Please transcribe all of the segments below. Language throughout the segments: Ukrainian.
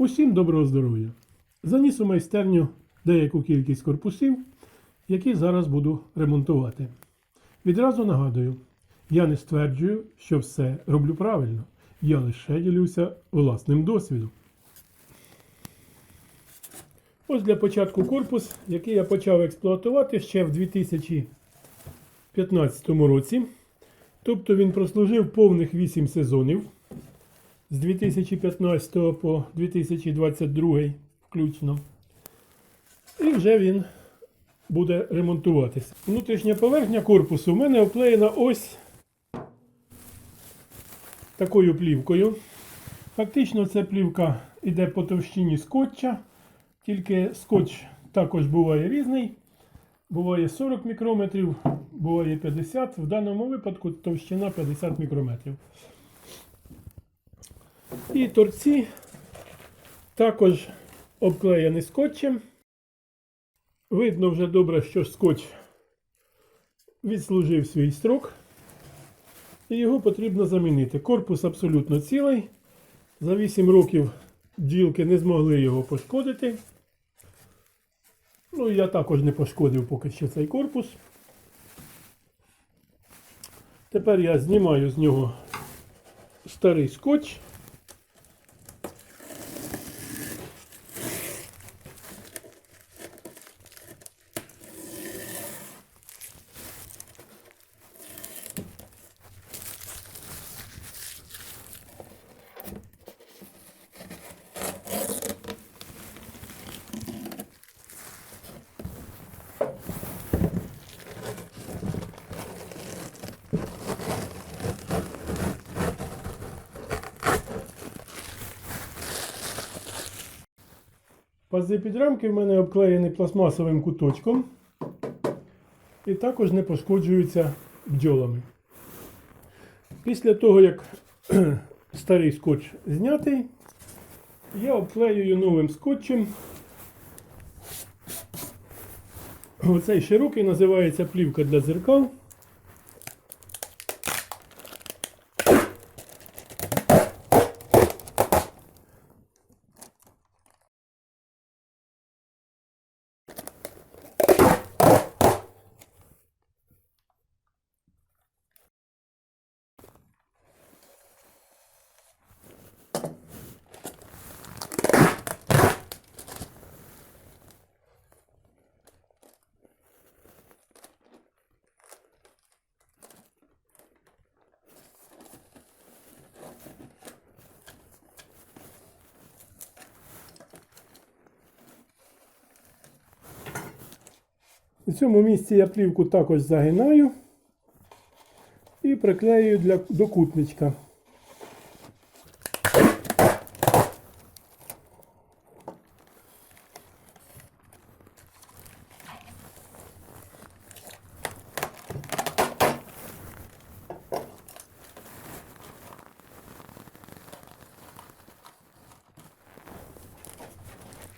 Усім доброго здоров'я! Заніс у майстерню деяку кількість корпусів, які зараз буду ремонтувати. Відразу нагадую, я не стверджую, що все роблю правильно. Я лише ділюся власним досвідом. Ось для початку корпус, який я почав експлуатувати ще в 2015 році. Тобто він прослужив повних 8 сезонів з 2015 по 2022 включно. І вже він буде ремонтуватися. Внутрішня поверхня корпусу в мене оклеєна ось такою плівкою. Фактично, ця плівка йде по товщині скотча, тільки скотч також буває різний. Буває 40 мікрометрів, буває 50. В даному випадку товщина 50 мікрометрів. І торці також обклеєні скотчем. Видно вже добре, що скотч відслужив свій строк. І його потрібно замінити. Корпус абсолютно цілий. За 8 років бджілки не змогли його пошкодити. Ну, я також не пошкодив поки що цей корпус. Тепер я знімаю з нього старий скотч. Пази підрамки в мене обклеєні пластмасовим куточком і також не пошкоджуються бджолами. Після того, як старий скотч знятий, я обклеюю новим скотчем. Оцей широкий називається плівка для дзеркал. У цьому місці я плівку також загинаю і приклеюю для докутничка.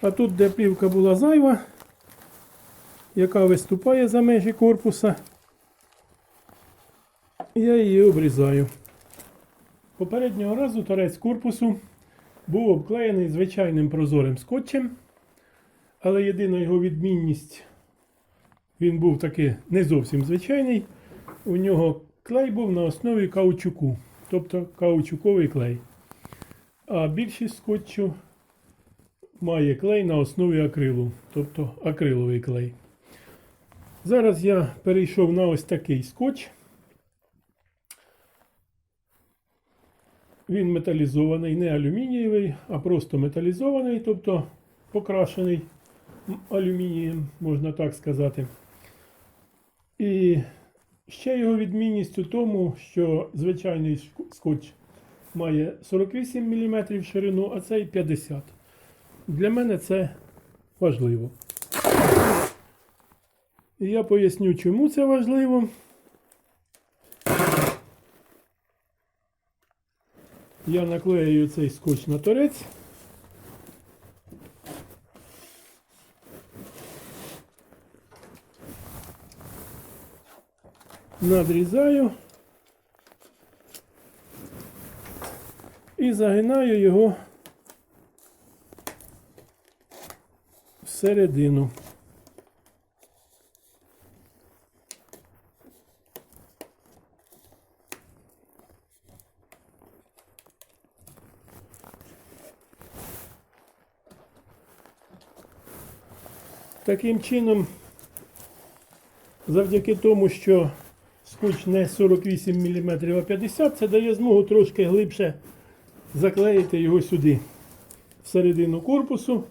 А тут, де плівка була зайва, яка виступає за межі корпуса. Я її обрізаю. Попереднього разу торець корпусу був обклеєний звичайним прозорим скотчем, але єдина його відмінність, він був таки не зовсім звичайний. У нього клей був на основі каучуку, тобто каучуковий клей. А більшість скотчу має клей на основі акрилу, тобто акриловий клей. Зараз я перейшов на ось такий скотч. Він металізований, не алюмінієвий, а просто металізований, тобто покрашений алюмінієм, можна так сказати. І ще його відмінність у тому, що звичайний скотч має 48 мм ширину, а цей 50 Для мене це важливо. І я поясню, чому це важливо. Я наклею цей скотч на торець. Надрізаю і загинаю його всередину. Таким чином, завдяки тому, що скотч не 48 мм, а 50 це дає змогу трошки глибше заклеїти його сюди, всередину корпусу.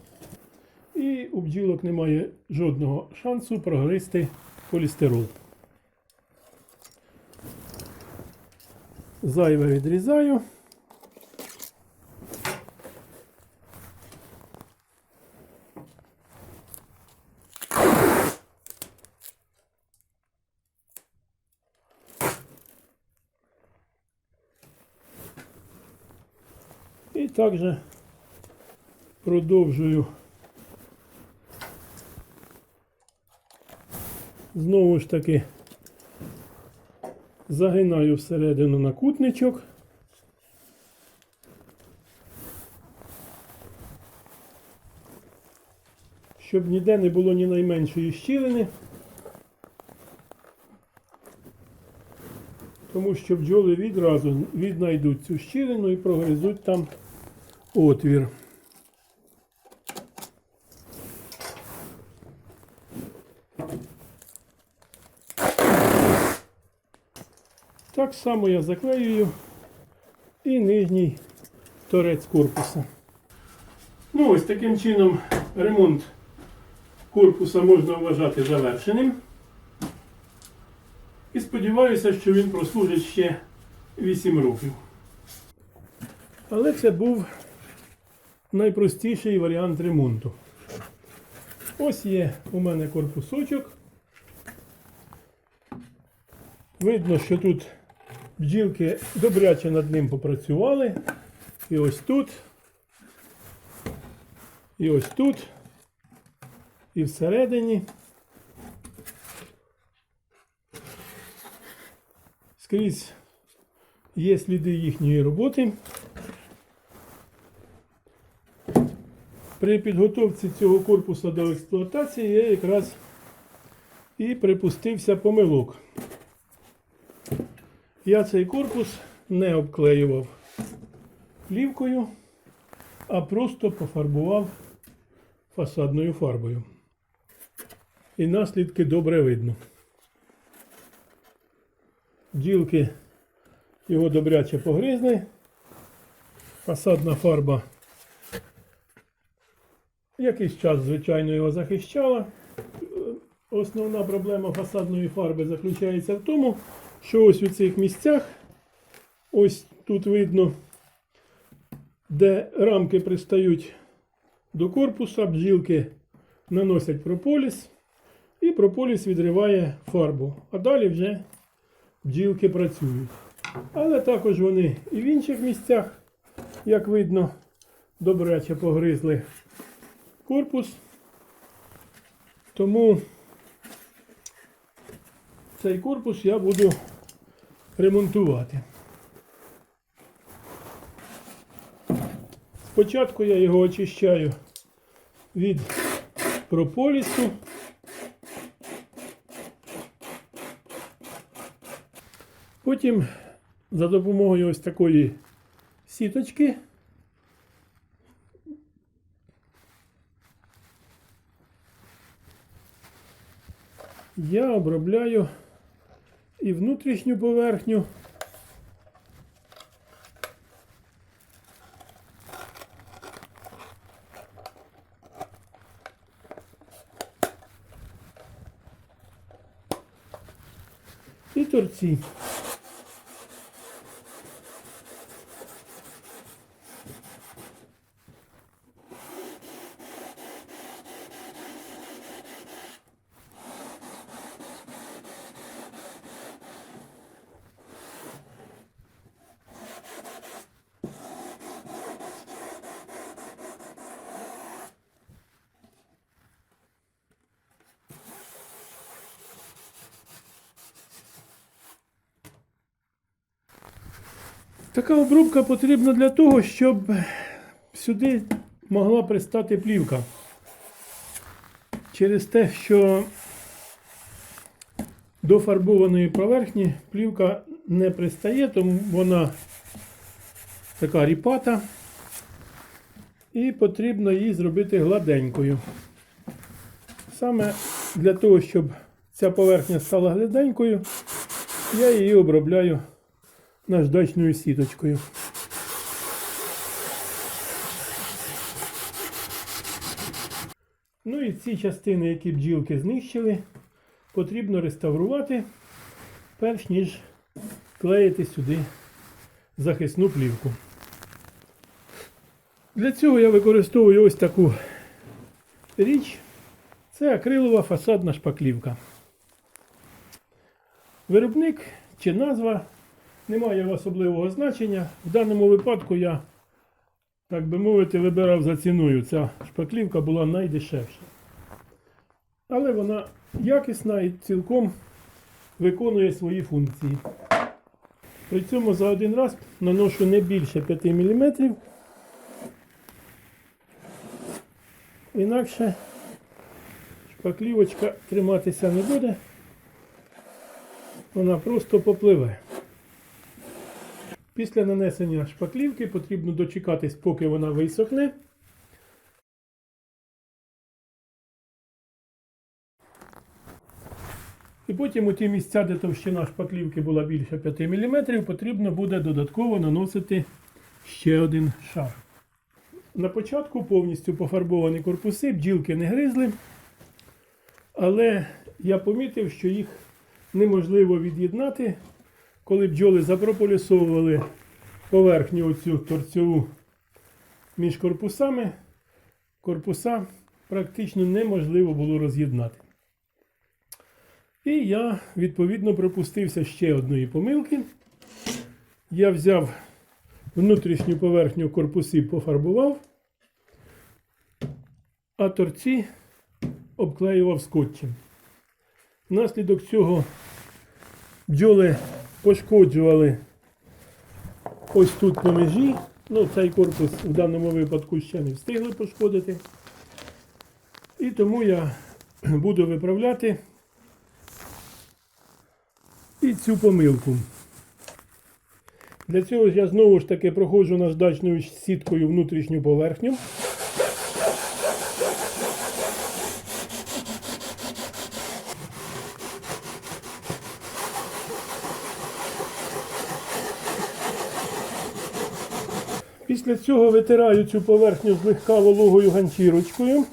І у бджілок немає жодного шансу прогризти полістирол. Зайве відрізаю. І також продовжую знову ж таки загинаю всередину накутничок. Щоб ніде не було ні найменшої щілини. Тому що бджоли відразу віднайдуть цю щілину і прогризуть там отвір. Так само я заклеюю і нижній торець корпуса. Ну ось таким чином ремонт корпуса можна вважати завершеним. І сподіваюся, що він прослужить ще 8 років. Але це був найпростіший варіант ремонту. Ось є у мене корпусочок. Видно, що тут бджілки добряче над ним попрацювали. І ось тут, і ось тут, і всередині. Скрізь є сліди їхньої роботи. При підготовці цього корпуса до експлуатації я якраз і припустився помилок. Я цей корпус не обклеював плівкою, а просто пофарбував фасадною фарбою. І наслідки добре видно. Ділки його добряче погризли. Фасадна фарба якийсь час, звичайно, його захищала. Основна проблема фасадної фарби заключається в тому, що ось у цих місцях, ось тут видно, де рамки пристають до корпуса, бджілки наносять прополіс, і прополіс відриває фарбу. А далі вже бджілки працюють. Але також вони і в інших місцях, як видно, добряче погризли корпус. Тому цей корпус я буду ремонтувати. Спочатку я його очищаю від прополісу. Потім за допомогою ось такої сіточки я обробляю і внутрішню поверхню. І торці. Така обробка потрібна для того, щоб сюди могла пристати плівка. через те, що до фарбованої поверхні плівка не пристає, тому вона така ріпата. І потрібно її зробити гладенькою. Саме для того, щоб ця поверхня стала гладенькою, я її обробляю наждачною сіточкою. Ну і ці частини, які бджілки знищили, потрібно реставрувати, перш ніж клеїти сюди захисну плівку. Для цього я використовую ось таку річ. Це акрилова фасадна шпаклівка. Виробник чи назва не має особливого значення. В даному випадку я, так би мовити, вибирав за ціною. Ця шпаклівка була найдешевша. Але вона якісна і цілком виконує свої функції. При цьому за один раз наношу не більше 5 мм. Інакше шпаклівочка триматися не буде, вона просто попливе. Після нанесення шпаклівки потрібно дочекатись, поки вона висохне. І потім у ті місця, де товщина шпаклівки була більше 5 мм, потрібно буде додатково наносити ще один шар. На початку повністю пофарбовані корпуси, бджілки не гризли, але я помітив, що їх неможливо від'єднати, коли бджоли запрополісовували поверхню оцю торцьову між корпусами, корпуса практично неможливо було роз'єднати. І я, відповідно, пропустився ще одної помилки. Я взяв внутрішню поверхню корпусів пофарбував, а торці обклеював скотчем. Внаслідок цього бджоли пошкоджували ось тут по межі. Ну, цей корпус в даному випадку ще не встигли пошкодити. І тому я буду виправляти і цю помилку. Для цього я знову ж таки проходжу наждачною сіткою внутрішню поверхню. Після цього витираю цю поверхню злегка вологою ганчірочкою,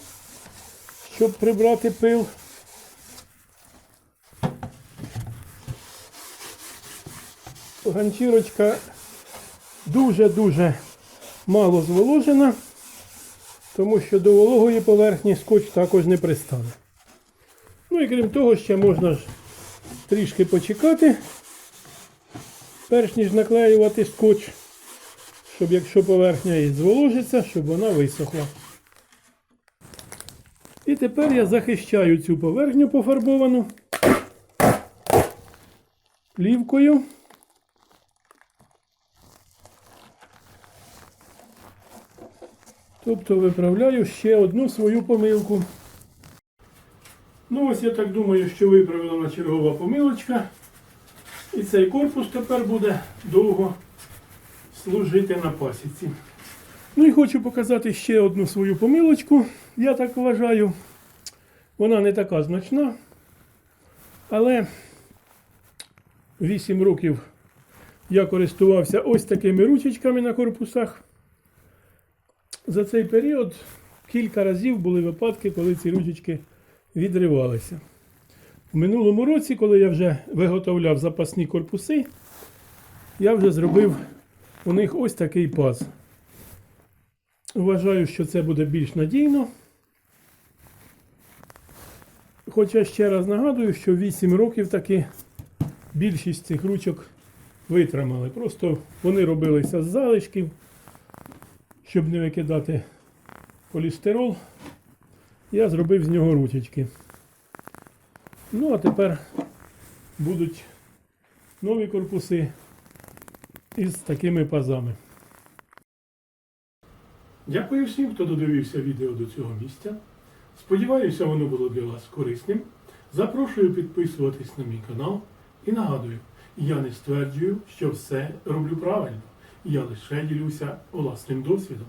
щоб прибрати пил. Ганчірочка дуже-дуже мало зволожена, тому що до вологої поверхні скотч також не пристане. Ну і крім того, ще можна ж трішки почекати, перш ніж наклеювати скотч, щоб якщо поверхня і зволожиться, щоб вона висохла. І тепер я захищаю цю поверхню пофарбовану плівкою. Тобто виправляю ще одну свою помилку. Ну ось я так думаю, що виправлена чергова помилочка. І цей корпус тепер буде довго служити на пасіці. Ну і хочу показати ще одну свою помилочку. Я так вважаю. Вона не така значна. Але 8 років я користувався ось такими ручечками на корпусах. За цей період кілька разів були випадки, коли ці ручечки відривалися. У минулому році, коли я вже виготовляв запасні корпуси, я вже зробив у них ось такий паз. Вважаю, що це буде більш надійно. Хоча ще раз нагадую, що 8 років таки більшість цих ручок витримали. Просто вони робилися з залишків, щоб не викидати полістирол. Я зробив з нього ручечки. Ну, а тепер будуть нові корпуси із такими пазами. Дякую всім, хто додивився відео до цього місця. Сподіваюся, воно було для вас корисним. Запрошую підписуватись на мій канал і нагадую, я не стверджую, що все роблю правильно. Я лише ділюся власним досвідом.